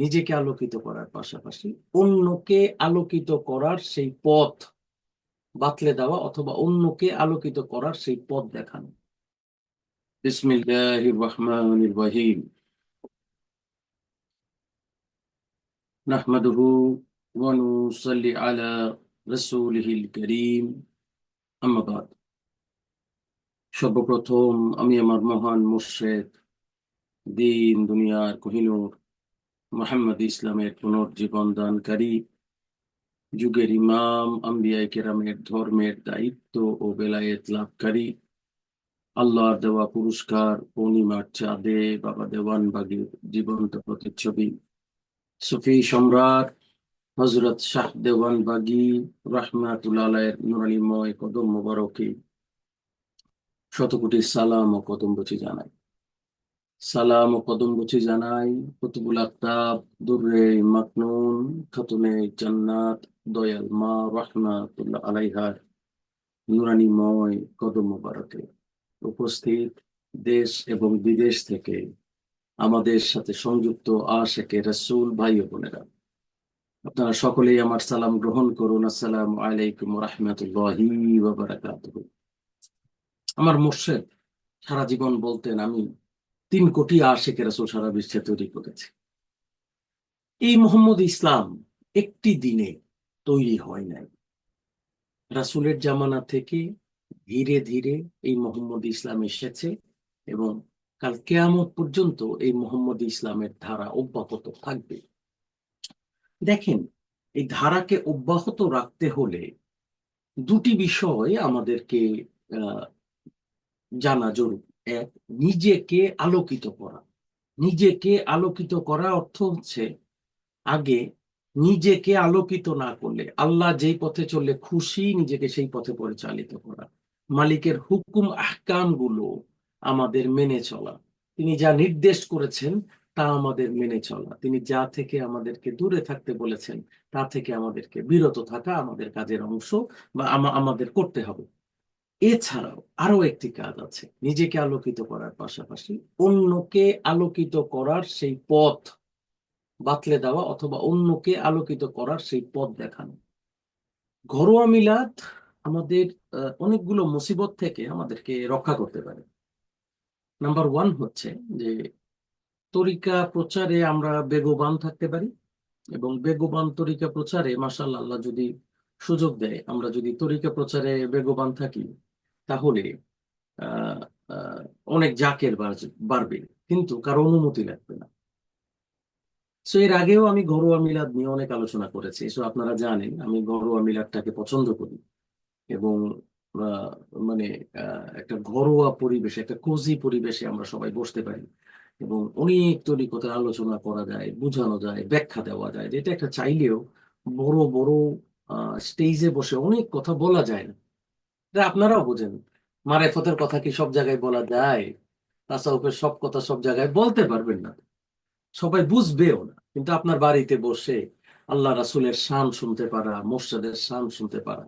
নিজেকে আলোকিত করার পাশাপাশি অন্যকে আলোকিত করার সেই পথ বাতলে দেওয়া অথবা অন্যকে আলোকিত করার সেই পথ দেখানো। আলা সর্বপ্রথম আমি আমার মহান মুর্শেদ, দিন, দুনিয়ার কোহিনূর মোহাম্মদ ইসলামের পুনর্জীবন দানকারী যুগের ইমাম আম্বিয়াই কেরামের ধর্মের দায়িত্ব ও বেলায়েত লাভকারী। আল্লাহর দেওয়া পুরস্কার, পূর্ণিমার চাঁদে বাবা দেওয়ানবাগীর জীবন্ত প্রতিচ্ছবি। সুফি সম্রাট হজরত শাহ দেওয়ানবাগী রাহমাতুল্লাহের নুরানিময় কদম মোবারকে শতকোটি সালাম ও কদম বচি জানাই সালাম ও কদম বচি জানাই। কুতুবুল আক্তাব দুর্রে মাকনুন, খাতুনে জান্নাত, দয়াল মা রহমাতুল্লাহ আলাইহার নুরানিময় কদম মোবারকে। উপস্থিত দেশ এবং বিদেশ থেকে আমাদের সাথে সংযুক্ত আশেকে রসুল ভাই ও বোনেরা। আপনারা সকলেই আমার সালাম গ্রহণ করুন। আসসালামু আলাইকুম রহমতুল্লাহি আমার মোর্শেদ সারা জীবন বলতেন আমি তিন কোটি আশেকে রসুল সারা বিশ্বে তৈরি করেছে। এই মোহাম্মদ ইসলাম একটি দিনে তৈরি হয় নাই। রাসুলের জামানা থেকে ধীরে ধীরে এই মোহাম্মদ ইসলাম এসেছে এবং কাল কেয়ামত পর্যন্ত এই মোহাম্মদ ইসলামের ধারা অব্যাহত থাকবে। দেখেন, এই ধারাকে অব্যাহত রাখতে হলে দুটি বিষয় আমাদেরকে জানা জরুরি। নিজেকে আলোকিত করা। নিজেকে আলোকিত করা অর্থ হচ্ছে আগে নিজেকে আলোকিত না করলে, আল্লাহ যেই পথে চললে খুশি নিজেকে সেই পথে পরিচালিত করা। মালিকের হুকুম আহকামগুলো আমাদের মেনে চলা। তিনি যা নির্দেশ করেছেন, তা আমাদের মেনে চলা। তিনি যা থেকে আমাদেরকে দূরে থাকতে বলেছেন, তা থেকে আমাদেরকে বিরত থাকা আমাদের কাজের অংশ বা আমাদের করতে হবে। এছাড়াও আরও একটি কাজ আছে। নিজেকে আলোকিত করার পাশাপাশি অন্যকে আলোকিত করার সেই পথ বাতলে দেওয়া অথবা অন্যকে আলোকিত করার সেই পথ দেখানো। ঘরোয়া মিলাদ আমাদের অনেকগুলো মুসিবত থেকে আমাদেরকে রক্ষা করতে পারে। নাম্বার ওয়ান হচ্ছে যে তরিকা প্রচারে আমরা বেগবান থাকতে পারি এবং বেগবান তরিকা প্রচারে মাসাল আল্লাহ যদি সুযোগ দেয়, আমরা যদি তরিকা প্রচারে বেগবান থাকি তাহলে অনেক জাকের বাড়বে। কিন্তু কারও অনুমতি লাগবে না। সো এর আগেও আমি ঘরোয়া মিলাদ নিয়ে অনেক আলোচনা করেছি। সো আপনারা জানেন, আমি ঘরোয়া মিলাদটাকে পছন্দ করি। এবং মানে একটা ঘরোয়া পরিবেশে, একটা কোজি পরিবেশে আমরা সবাই বসতে পারি। এবং অনেক তরিকতার আলোচনা করা যায়, বোঝানো যায়, ব্যাখ্যা দেওয়া যায়। যেটা একটা চাইলেও বড় বড় স্টেজে বসে অনেক কথা বলা যায় না। আপনারাও বোঝেন। মারেফতের কথা কি সব জায়গায় বলা যায়? তাসাউফের সব কথা সব জায়গায় বলতে পারবেন না। সবাই বুঝবেও না। কিন্তু আপনার বাড়িতে বসে আল্লাহ রাসুলের শান শুনতে পারা, মোর্শাদের শান শুনতে পারা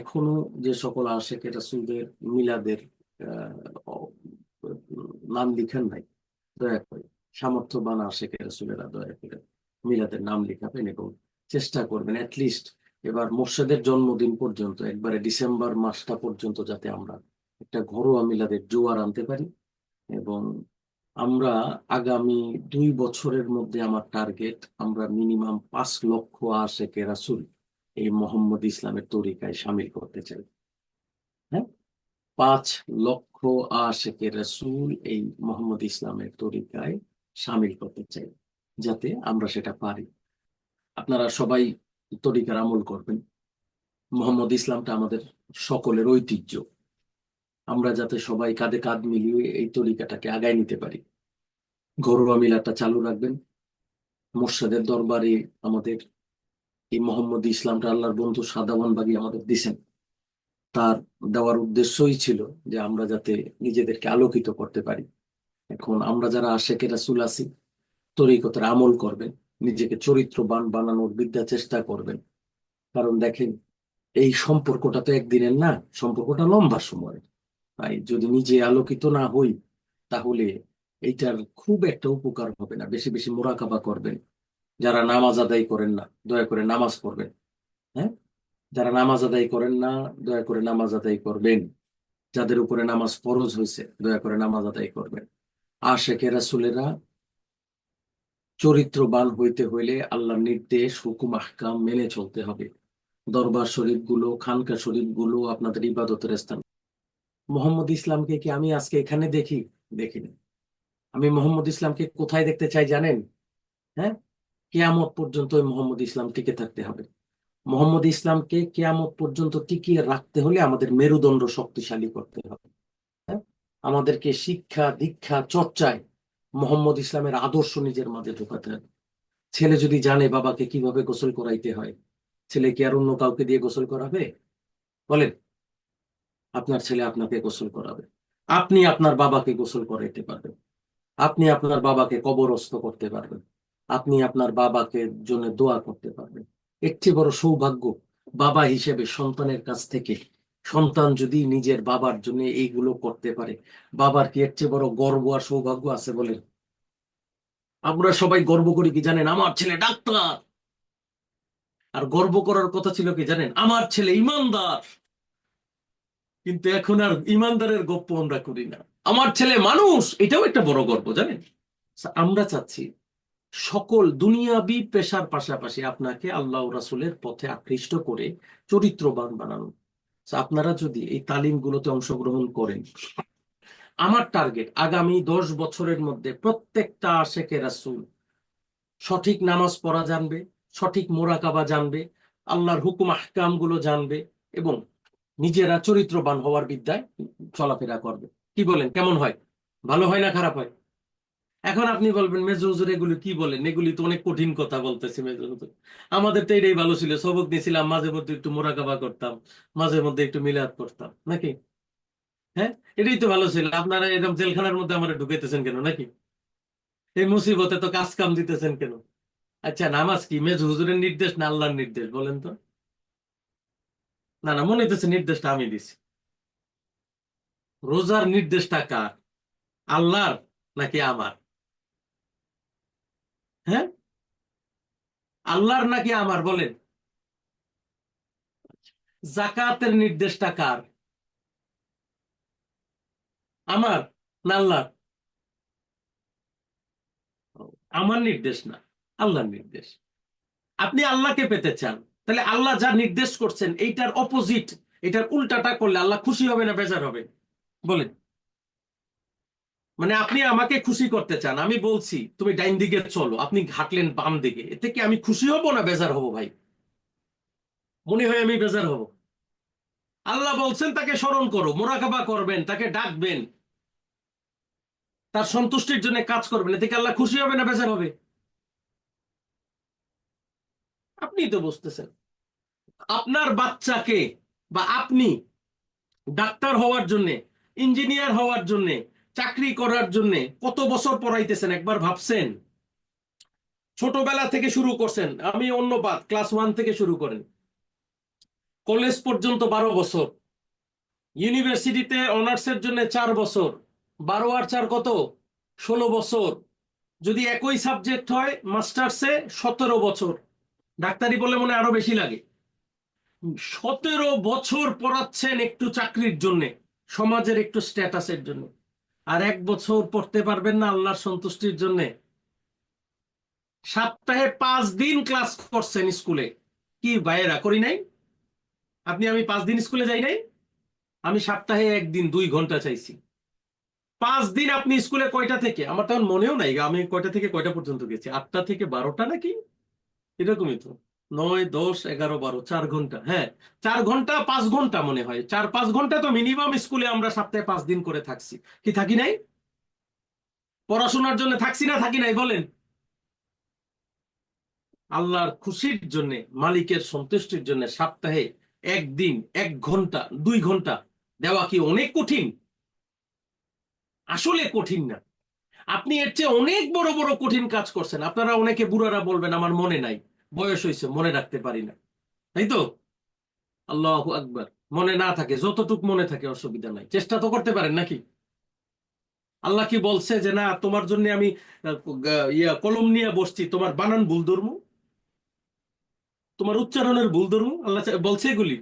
এখনও যে সকল আশেখ রাসুলদের, মিলাদের নাম লিখেন নাই, দয়া করে। সামর্থ্যবান আশেখ রাসুলেরা দয়া করে মিলাদের নাম লিখাবেন এবং চেষ্টা করবেন অ্যাটলিস্ট এবার মোর্শেদের জন্মদিন পর্যন্ত, একবারে ডিসেম্বর মাসটা পর্যন্ত যাতে আমরা একটা ঘরোয়া মিলাদের জোয়ার আনতে পারি এবং আমরা আগামী দুই বছরের মধ্যে আমার টার্গেট আমরা মিনিমাম পাঁচ লক্ষ আশেকে রাসুল এই মোহাম্মদ ইসলামের তরিকায় সামিল করতে চাই। হ্যাঁ? পাঁচ লক্ষ আশেকে রাসুল এই মোহাম্মদ ইসলামের তরিকায় সামিল করতে চাই যাতে আমরা সেটা পারি। আপনারা সবাই তরিকার আমল করবেন। মোহাম্মদ ইসলামটা আমাদের সকলের ঐতিহ্য। আমরা যাতে সবাই কাঁধে কাঁধ মিলিয়ে এই তরিকাটাকে আগায় নিতে পারি। ঘরোয়া মিলাটা চালু রাখবেন। মোর্শেদের দরবারে আমাদের এই মোহাম্মদ ইসলামটা আল্লাহর বন্ধু সাদাওয়ান বাগি আমাদের দিছেন তার দেওয়ার উদ্দেশ্যই ছিল যে আমরা যাতে নিজেদেরকে আলোকিত করতে পারি। এখন আমরা যারা আশেকে রাসুল আছি, তরিকতার আমল করবেন। নিজেকে চরিত্রবান বানানোর বিদ্যা চেষ্টা করবেন। কারণ দেখেন, এই সম্পর্কটা তো একদিনের না, সম্পর্কটা লম্বা সময় তাই যদি নিজে আলোকিত না হই, তাহলে এইটার খুব একটা উপকার হবে না। বেশি বেশি মোরাকাবা করবেন। যারা নামাজ আদায় করেন না, দয়া করে নামাজ পড়বেন। হ্যাঁ? যারা নামাজ আদায় করেন না, দয়া করে নামাজ আদায় করবেন। যাদের উপরে নামাজ ফরজ হয়েছে, দয়া করে নামাজ আদায় করবেন। আশেখে রাসুলেরা চরিত্রবান হইতে হইলে আল্লাহর নির্দেশ, হুকুম, আহকাম মেনে চলতে হবে। দরবার শরীফগুলো খানকা শরীফগুলো আপনাদের ইবাদতের স্থান। মোহাম্মদ ইসলামকে কি আমি আজকে এখানে দেখি? দেখিনি। আমি মোহাম্মদ ইসলামকে কোথায় দেখতে চাই জানেন? হ্যাঁ? কেয়ামত পর্যন্ত মোহাম্মদ ইসলাম টিকে থাকতে হবে। মোহাম্মদ ইসলামকে কেয়ামত পর্যন্ত টিকিয়ে রাখতে হলে আমাদের মেরুদণ্ড শক্তিশালী করতে হবে। হ্যাঁ? আমাদেরকে শিক্ষা, দীক্ষা, চর্চায় মোহাম্মদ ইসলামের আদর্শ নিজের মাঝে ঢোকাতে হবে। ছেলে যদি জানে বাবাকে কীভাবে গোসল করাইতে হয়, ছেলে কি আর অন্য কাউকে দিয়ে গোসল করাবে? বলেন, আপনার ছেলে আপনাকে গোসল করাবে। আপনি আপনার বাবাকে গোসল করাইতে পারবেন। আপনি আপনার বাবাকে কবরস্থ করতে পারবেন। আপনি আপনার বাবাকে জন্য দোয়া করতে পারবেন। এর চেয়ে বড় সৌভাগ্য বাবা হিসেবে সন্তানের কাছ থেকে। সন্তান যদি নিজের বাবার জন্য এইগুলো করতে পারে, বাবার কি এর চেয়ে বড় গর্ব আর সৌভাগ্য আছে বলেন? আমরা সবাই গর্ব করি কি জানেন? আমার ছেলে ডাক্তার। আর গর্ব করার কথা ছিল কি জানেন? আমার ছেলে ইমানদার। কিন্তু এখন আর ইমানদারের গপ্প আমরা করি না। আমার ছেলে মানুষ, এটাও একটা বড় গর্ব, জানেন? আমরা চাচ্ছি সকল দুনিয়াবি পেশার পাশাপাশি আপনাকে আল্লাহ রাসুলের পথে আকৃষ্ট করে চরিত্রবান বানানো। আপনারা যদি এই তালিমগুলোতে অংশগ্রহণ করেন আমার টার্গেট আগামী দশ বছরের মধ্যে প্রত্যেকটা আশেকে রাসুল সঠিক নামাজ পড়া জানবে, সঠিক মোরাকাবা জানবে, আল্লাহর হুকুম আহকামগুলো জানবে এবং নিজেরা চরিত্রবান হওয়ার বিদ্যায় চলাফেরা করবে। কি বলেন? কেমন হয়? ভালো হয় না খারাপ হয়? এখন আপনি বলবেন মেজো হুজুর, এগুলি কি বলেন? এগুলি তো অনেক কঠিন কথা বলতেছি মেজো হুজুর। আমাদের তো এটাই ভালো ছিল, সবক নিয়েছিলাম মাঝে মধ্যে একটু মোরাকাবা করতাম, মাঝে মধ্যে একটু মিলাদ করতাম, নাকি? হ্যাঁ? এটাই তো ভালো ছিল। আপনারা এরকম জেলখানার মধ্যে আমার ঢুকাইতেছেন কেন নাকি? এই মুসিবতে তো কাজ কাম দিতেছেন কেন? আচ্ছা নামাজ কি? মেজ হুজুরের নির্দেশ না আল্লাহর নির্দেশ? বলেন তো। না না, মনে হইতেছে নির্দেশটা আমি দিছি। রোজার নির্দেশটা কার? আল্লাহর নাকি আমার? হ্যাঁ? আল্লাহর নাকি আমার? বলেন। জাকাতের নির্দেশটা কার? আমার না আল্লাহর? আমার নির্দেশ না, আল্লাহর নির্দেশ। আপনি আল্লাহকে পেতে চান, তাহলে আল্লাহ যা নির্দেশ করছেন এইটার অপোজিট এটার উল্টাটা করলে আল্লাহ খুশি হবে না বেজার হবে? বলেন। মানে আপনি আমাকে খুশি করতে চান, আমি বলছি, তুমি ডাইন দিকে চলো, আপনি ঘাটলেন বাম দিকে, এতে কি আমি খুশি হব না বেজার হব ভাই? মনে হয় আমি বেজার হব। আল্লাহ বলছেন তাকে স্মরণ করো, মোরাকাবা করবেন, তাকে ডাকবেন তার সন্তুষ্টির জন্য কাজ করবেন। এতে আল্লাহ খুশি হবে না বেজার হবে? আপনি তো বুঝতেছেন। আপনার বাচ্চাকে বা আপনি ডাক্তার হওয়ার জন্য, ইঞ্জিনিয়ার হওয়ার জন্য, চাকরি করার জন্য কত বছর পড়াইতেছেন একবার ভাবছেন? ছোটবেলা থেকে শুরু করছেন। আমি অন্য বাদ, ক্লাস ওয়ান থেকে শুরু করেন। কলেজ পর্যন্ত বারো বছর। ইউনিভার্সিটিতে অনার্সের জন্য চার বছর। বারো আর চার কত? ষোলো বছর। যদি একই সাবজেক্ট হয় মাস্টার্সে সতেরো বছর। ডাক্তারি বলে মনে আরও বেশি লাগে। সতেরো বছর পড়াচ্ছেন একটু চাকরির জন্য, সমাজের একটু স্ট্যাটাসের জন্য। আর এক বছর পড়তে পারবেন না আল্লাহর সন্তুষ্টির জন্য। সপ্তাহে পাঁচ দিন ক্লাস করছেন স্কুলে কি বাইরা করি নাই? আপনি, আমি পাঁচ দিন স্কুলে যাই নাই? আমি সপ্তাহে একদিন দুই ঘণ্টা চাইছি। পাঁচ দিন আপনি স্কুলে কয়টা থেকে? আমার তখন মনেও নাই আমি কয়টা থেকে কয়টা পর্যন্ত গেছি? আটটা থেকে বারোটা নাকি? এরকমই তো। নয়, দশ, এগারো, বারো, চার ঘণ্টা হ্যাঁ। চার ঘণ্টা, পাঁচ ঘণ্টা মনে হয়। চার, পাঁচ ঘণ্টা তো মিনিমাম স্কুলে আমরা সপ্তাহে পাঁচ দিন করে থাকছি। কি থাকি নাই? পড়াশোনার জন্য থাকছি না, থাকি নাই, বলেন। আল্লাহর খুশির জন্য, মালিকের সন্তুষ্টির জন্য সপ্তাহে একদিন, এক ঘণ্টা, দুই ঘণ্টা দেওয়া কি অনেক কঠিন? আসলে কঠিন না। আপনি এর চেয়ে অনেক বড় বড় কঠিন কাজ করছেন। আপনারা অনেকে বুড়ারা বলবেন, আমার মনে নাই, বয়স হয়েছে, মনে রাখতে পারি না। তাই তো? আল্লাহ আকবার। মনে না থাকে, যতটুক মনে থাকে অসুবিধা নাই। চেষ্টা তো করতে পারেন নাকি? আল্লাহ কি বলছে যে, না, তোমার জন্য আমি ইয়া, কলম নিয়ে বসছি, তোমার বানান ভুল ধর্ম? তোমার উচ্চারণের ভুল ধর্ম? আল্লাহ বলছে এগুলি।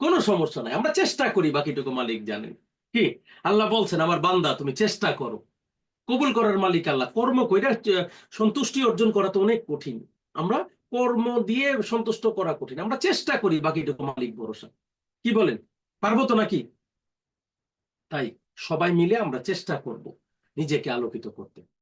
কোনো সমস্যা নাই, আমরা চেষ্টা করি, বাকিটুকু মালিক জানেন। কি? আল্লাহ বলছেন, আমার বান্দা, তুমি চেষ্টা করো। কবুল করার মালিক আল্লাহ। কর্ম কইরা সন্তুষ্টি অর্জন করা তো অনেক কঠিন। আমরা কর্ম দিয়ে সন্তুষ্ট করা কঠিন। আমরা চেষ্টা করি বাকিটুকু মালিক ভরসা। কি বলেন? পারব তো নাকি? তাই সবাই মিলে আমরা চেষ্টা করব নিজেকে আলোকিত করতে।